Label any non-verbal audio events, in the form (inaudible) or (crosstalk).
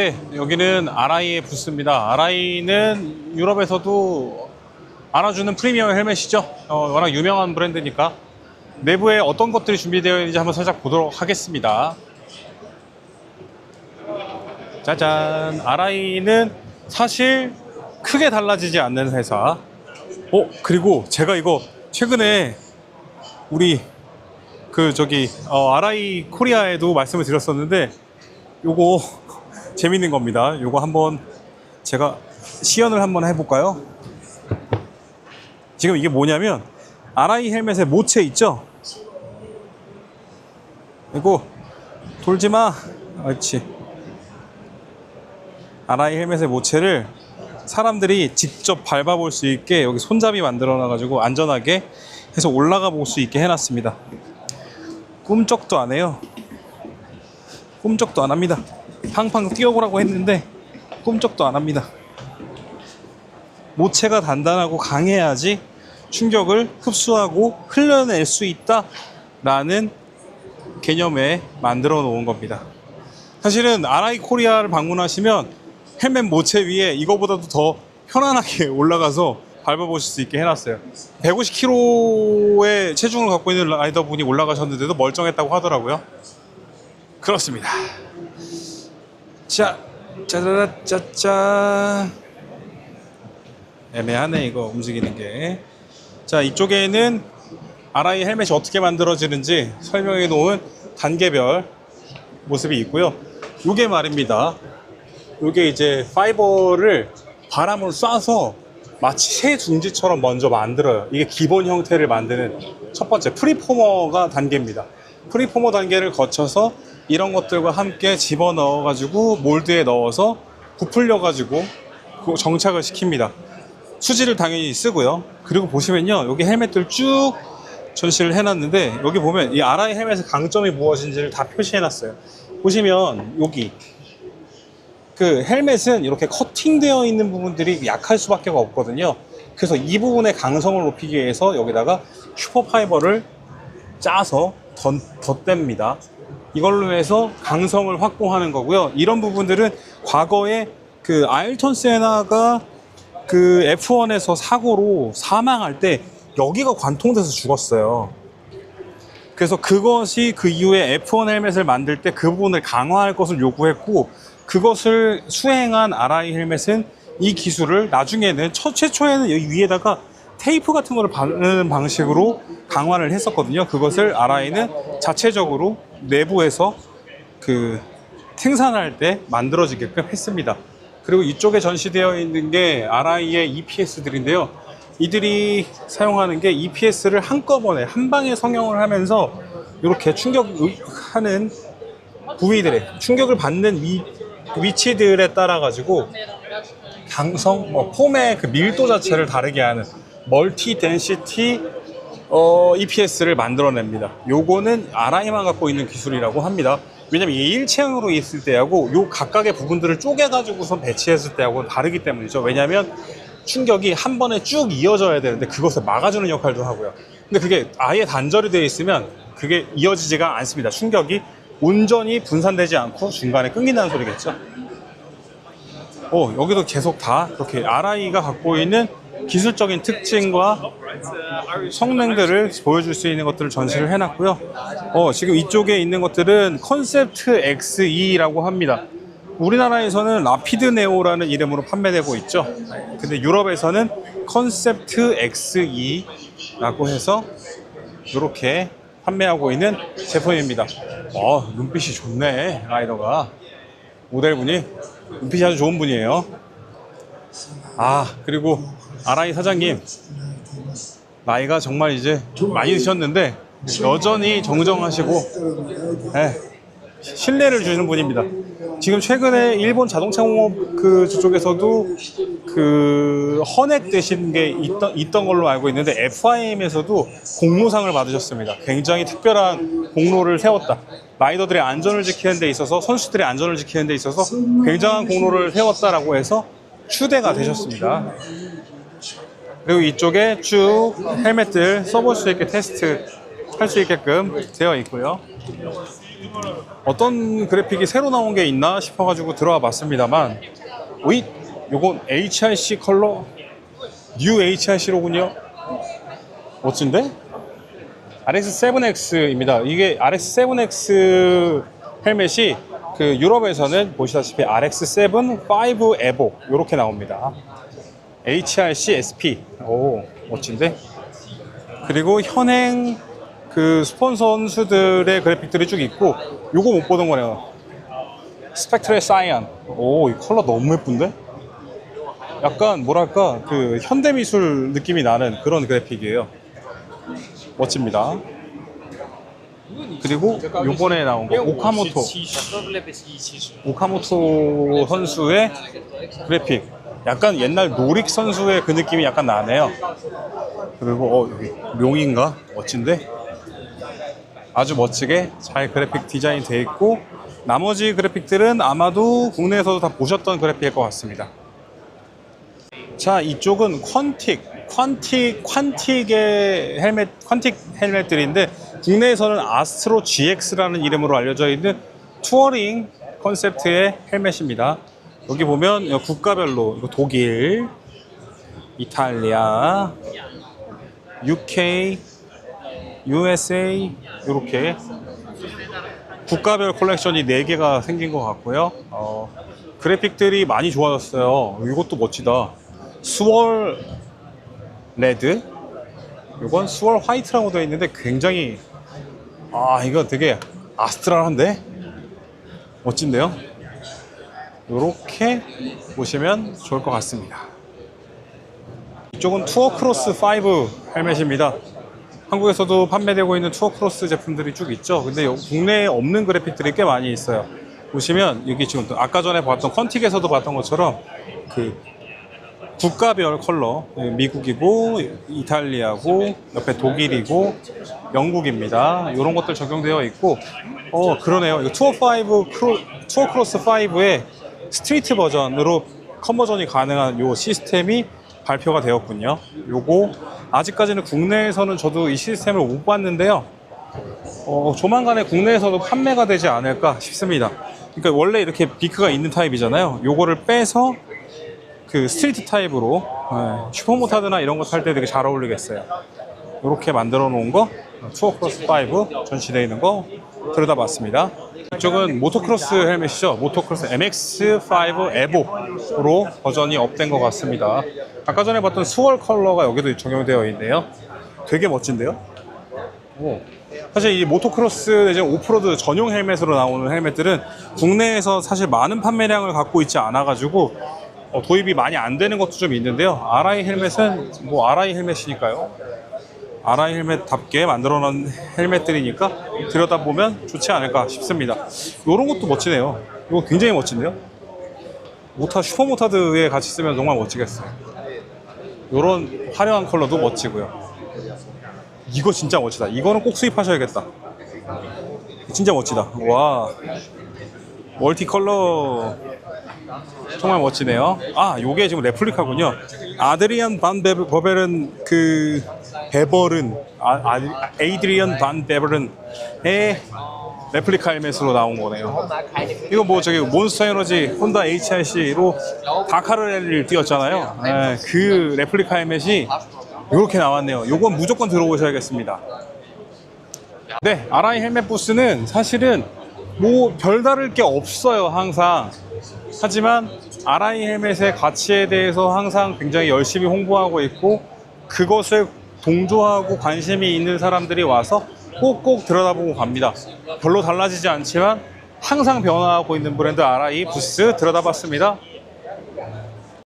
네, 여기는 RI의 부스입니다. RI는 유럽에서도 알아주는 프리미엄 헬멧이죠. 어, 워낙 유명한 브랜드니까 내부에 어떤 것들이 준비되어 있는지 한번 살짝 보도록 하겠습니다. 짜잔, RI는 사실 크게 달라지지 않는 회사. 어, 그리고 제가 이거 최근에 우리 그 저기 어, RI 코리아에도 말씀을 드렸었는데 요거 재밌는 겁니다. 요거 한번 제가 시연을 한번 해볼까요? 지금 이게 뭐냐면 RI 헬멧의 모체 있죠? 이거 돌지 마. 그렇지. RI 헬멧의 모체를 사람들이 직접 밟아볼 수 있게 여기 손잡이 만들어 놔가지고 안전하게 해서 올라가 볼 수 있게 해놨습니다. 꿈쩍도 안 해요. 꿈쩍도 안 합니다. 팡팡 뛰어보라고 했는데 꿈쩍도 안 합니다. 모체가 단단하고 강해야지 충격을 흡수하고 흘려낼 수 있다라는 개념에 만들어 놓은 겁니다. 사실은 RI 코리아를 방문하시면 헬멧 모체 위에 이거보다도 더 편안하게 (laughs) 올라가서 밟아보실 수 있게 해놨어요. 150kg의 체중을 갖고 있는 라이더 분이 올라가셨는데도 멀쩡했다고 하더라고요. 그렇습니다. 자, 짜자자, 짜짜. 애매하네, 이거 움직이는 게. 자, 이쪽에는 RI 헬멧이 어떻게 만들어지는지 설명해 놓은 단계별 모습이 있고요. 요게 말입니다. 요게 이제 파이버를 바람을 쏴서 마치 새 둥지처럼 먼저 만들어요. 이게 기본 형태를 만드는 첫 번째 프리포머가 단계입니다. 프리포머 단계를 거쳐서 이런 것들과 함께 집어넣어 가지고 몰드에 넣어서 부풀려 가지고 정착을 시킵니다. 수지를 당연히 쓰고요. 그리고 보시면요. 여기 헬멧들 쭉 전시를 해놨는데 여기 보면 이 RI 헬멧의 강점이 무엇인지를 다 표시해놨어요. 보시면 여기 그 헬멧은 이렇게 커팅되어 있는 부분들이 약할 수밖에 없거든요. 그래서 이 부분의 강성을 높이기 위해서 여기다가 슈퍼파이버를 짜서 덧, 덧댑니다. 이걸로 해서 강성을 확보하는 거고요. 이런 부분들은 과거에 그 아일턴 세나가 그 F1에서 사고로 사망할 때 여기가 관통돼서 죽었어요. 그래서 그것이 그 이후에 F1 헬멧을 만들 때 그 부분을 강화할 것을 요구했고 그것을 수행한 RI 헬멧은 이 기술을 나중에는 첫 최초에는 여기 위에다가 테이프 같은 거를 바르는 방식으로 강화를 했었거든요. 그것을 RI는 자체적으로 내부에서 그 생산할 때 만들어지게끔 했습니다. 그리고 이쪽에 전시되어 있는 게 RI의 EPS들인데요. 이들이 사용하는 게 EPS를 한꺼번에 한 방에 성형을 하면서 이렇게 충격하는 부위들의 충격을 받는 위, 위치들에 따라 가지고 강성, 뭐 폼의 그 밀도 자체를 다르게 하는 멀티 덴시티 어, EPS를 만들어냅니다. 요거는 RI만 갖고 있는 기술이라고 합니다. 왜냐면 이게 일체형으로 있을 때하고 요 각각의 부분들을 쪼개가지고선 배치했을 때하고는 다르기 때문이죠. 왜냐면 충격이 한 번에 쭉 이어져야 되는데 그것을 막아주는 역할도 하고요. 근데 그게 아예 단절이 되어 있으면 그게 이어지지가 않습니다. 충격이 온전히 분산되지 않고 중간에 끊긴다는 소리겠죠. 어, 여기도 계속 다 그렇게 RI가 갖고 있는 기술적인 특징과 성능들을 보여줄 수 있는 것들을 전시를 해놨고요. 어, 지금 이쪽에 있는 것들은 컨셉트 XE라고 합니다. 우리나라에서는 라피드 네오라는 이름으로 판매되고 있죠. 근데 유럽에서는 컨셉트 XE라고 해서 이렇게 판매하고 있는 제품입니다. 어, 눈빛이 좋네, 라이더가. 모델분이 눈빛이 아주 좋은 분이에요. 아, 그리고 아라이 사장님. 나이가 정말 이제 많이 드셨는데 여전히 정정하시고 예, 신뢰를 주는 분입니다. 지금 최근에 일본 자동차 공업 그 저쪽에서도 그 헌액 되신 게 있던, 있던 걸로 알고 있는데 FIM에서도 공로상을 받으셨습니다. 굉장히 특별한 공로를 세웠다. 라이더들의 안전을 지키는 데 있어서 선수들의 안전을 지키는 데 있어서 굉장한 공로를 세웠다라고 해서 추대가 되셨습니다. 그리고 이쪽에 쭉 헬멧들 써볼 수 있게 테스트 할 수 있게끔 되어 있고요. 어떤 그래픽이 새로 나온 게 있나 싶어 가지고 들어와 봤습니다만 오이 요건 HRC 컬러 뉴 HRC로군요 멋진데? RX7X입니다 이게 RX7X 헬멧이 그 유럽에서는 보시다시피 RX7 5 에보 이렇게 나옵니다 HRC SP 오 멋진데? 그리고 현행 그 스폰서 선수들의 그래픽들이 쭉 있고 요거 못 보던 거네요. 스펙트레 사이언. 오 이 컬러 너무 예쁜데? 약간 뭐랄까 그 현대미술 느낌이 나는 그런 그래픽이에요. 멋집니다. 그리고 요번에 나온 거 오카모토. 오카모토 선수의 그래픽 약간 옛날 노릭 선수의 그 느낌이 약간 나네요. 그리고 어 여기 룡인가? 멋진데? 아주 멋지게 잘 그래픽 디자인 돼 있고 나머지 그래픽들은 아마도 국내에서도 다 보셨던 그래픽일 것 같습니다. 자 이쪽은 퀀틱 퀀틱 퀀틱의 헬멧 퀀틱 헬멧들인데 국내에서는 아스트로 GX라는 이름으로 알려져 있는 투어링 컨셉트의 헬멧입니다 여기 보면 국가별로 독일 이탈리아 UK USA 이렇게 국가별 컬렉션이 4개가 생긴 것 같고요. 어, 그래픽들이 많이 좋아졌어요. 이것도 멋지다. 스월 레드 이건 스월 화이트라고 되어 있는데 굉장히 아 이거 되게 아스트랄한데 멋진데요. 이렇게 보시면 좋을 것 같습니다. 이쪽은 투어 크로스 5 헬멧입니다. 한국에서도 판매되고 있는 투어 크로스 제품들이 쭉 있죠. 근데 요- 국내에 없는 그래픽들이 꽤 많이 있어요. 보시면 여기 지금 또 아까 전에 봤던 컨틱에서도 봤던 것처럼 그 국가별 컬러 예, 미국이고 이탈리아고 옆에 독일이고 영국입니다. 이런 것들 적용되어 있고 어 그러네요. 투어 5 크로, 투어 크로스 5의 스트리트 버전으로 컨버전이 가능한 요 시스템이 발표가 되었군요. 요거 아직까지는 국내에서는 저도 이 시스템을 못 봤는데요. 어, 조만간에 국내에서도 판매가 되지 않을까 싶습니다. 그러니까 원래 이렇게 비크가 있는 타입이잖아요. 요거를 빼서 그 스트리트 타입으로 예, 슈퍼모타드나 이런 거 탈 때 되게 잘 어울리겠어요. 이렇게 만들어 놓은 거 투어 크로스 5 전시되어 있는 거 들여다봤습니다. 이쪽은 모토크로스 헬멧이죠. 모토크로스 MX5 에보로 버전이 업된 것 같습니다. 아까 전에 봤던 스월 컬러가 여기도 적용되어 있네요. 되게 멋진데요? 오. 사실 이 모토크로스 이제 오프로드 전용 헬멧으로 나오는 헬멧들은 국내에서 사실 많은 판매량을 갖고 있지 않아가지고 어, 도입이 많이 안 되는 것도 좀 있는데요. RI 헬멧은 뭐 RI 헬멧이니까요. RI 헬멧답게 만들어 놓은 헬멧들이니까 들여다보면 좋지 않을까 싶습니다. 이런 것도 멋지네요. 이거 굉장히 멋진데요. 모타 슈퍼모타드에 같이 쓰면 정말 멋지겠어요. 이런 화려한 컬러도 멋지고요. 이거 진짜 멋지다. 이거는 꼭 수입하셔야겠다. 진짜 멋지다. 와. 멀티 컬러 정말 멋지네요. 아, 요게 지금 레플리카군요. 아드리안 반 베- 버벨은 그 베벌은 아, 아, 에이드리안 반 베벌은의 레플리카 헬멧으로 나온 거네요. 이거 뭐 저기 몬스터 에너지 혼다 HRC로 다카르를 띄웠잖아요. 네, 그 레플리카 헬멧이 이렇게 나왔네요. 요건 무조건 들어오셔야겠습니다. 네, 아라이 헬멧 부스는 사실은 뭐 별다를 게 없어요, 항상. 하지만 아라이 헬멧의 가치에 대해서 항상 굉장히 열심히 홍보하고 있고 그것을 동조하고 관심이 있는 사람들이 와서 꼭꼭 들여다보고 갑니다. 별로 달라지지 않지만 항상 변화하고 있는 브랜드 아라이 부스 들여다봤습니다.